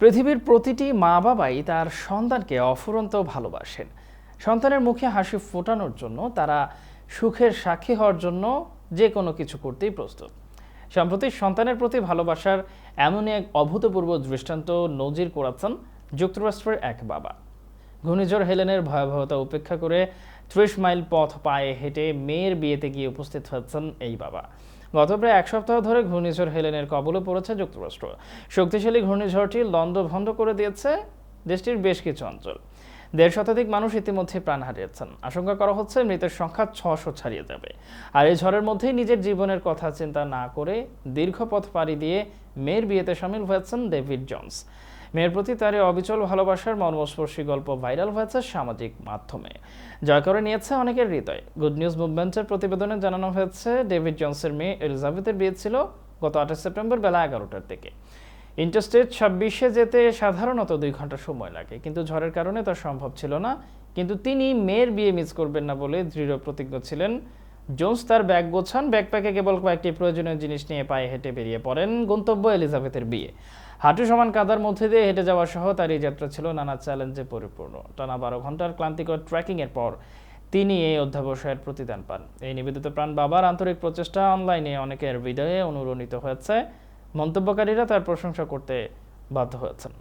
পৃথিবীর প্রতিটি মা বাবাই তার সন্তানকে অফুরন্ত ভালোবাসেন। সন্তানের মুখে হাসি ফোটানোর জন্য তারা সুখের সাক্ষী হওয়ার জন্য যে কোনো কিছু করতেই প্রস্তুত। সম্প্রতি সন্তানের প্রতি ভালোবাসার এমনই এক অভূতপূর্ব দৃষ্টান্ত নজির করাচ্ছেন যুক্তরাষ্ট্রের এক বাবা। ঘূর্ণিঝড় হেলেনের ভয়াবহতা উপেক্ষা করে ত্রিশ মাইল পথ পায়ে হেঁটে মেয়ের বিয়েতে গিয়ে উপস্থিত হচ্ছেন এই বাবা। গত প্রায় এক সপ্তাহ ধরে ঘূর্ণিঝড় হেলেনের কবলে পড়েছে যুক্তরাষ্ট্র। শক্তিশালী ঘূর্ণিঝড়টি লন্ডভন্ড করে দিয়েছে দেশটির বেশ কিছু অঞ্চল। দেড় শতাধিক মানুষ ইতিমধ্যে প্রাণ হারিয়েছেন। আশঙ্কা করা হচ্ছে মৃতের সংখ্যা ছশো ছাড়িয়ে যাবে। আর এই ঝড়ের মধ্যেই নিজের জীবনের কথা চিন্তা না করে দীর্ঘ পথ পাড়ি দিয়ে মেয়ের বিয়েতে সামিল হয়েছেন ডেভিড জনস। মেয়ের প্রতি তার এই অবিচল ভালোবাসার মর্মস্পর্শী গল্প ভাইরাল হয়েছে সামাজিক মাধ্যমে। জয় করে নিয়েছে অনেকের হৃদয়। গুড নিউজ মুভমেন্টের প্রতিবেদনে জানানো হয়েছে, ডেভিড জনসের মেয়ে এলিজাবেথের বিয়ে ছিল গত আঠাশ সেপ্টেম্বর বেলা এগারোটার দিকে। ইন্টারস্টেট ছাব্বিশে যেতে সাধারণত দুই ঘণ্টা সময় লাগে, কিন্তু ঝড়ের কারণে তা সম্ভব ছিল না। কিন্তু তিনি মেয়ের বিয়ে মিস করবেন না বলে দৃঢ় প্রতিজ্ঞ ছিলেন জোন্স তার ব্যাগ গোছান। ব্যাকপ্যাকে কেবল কয়েকটি প্রয়োজনীয় জিনিস নিয়ে পায়ে হেঁটে বেরিয়ে পড়েন গন্তব্য এলিজাবেথের বিয়ে। হাঁটু সমান কাদার মধ্যে দিয়ে হেঁটে যাওয়া সহ তার এই যাত্রা ছিল নানা চ্যালেঞ্জে পরিপূর্ণ। টানা বারো ঘণ্টার ক্লান্তিকর ট্রেকিংয়ের পর তিনি এই অধ্যাবসায়ের প্রতিদান পান। এই নিবেদিত প্রাণ বাবার আন্তরিক প্রচেষ্টা অনলাইনে অনেকের হৃদয়ে অনুরণিত হয়েছে। মন্তব্যকারীরা তার প্রশংসা করতে বাধ্য হয়েছেন।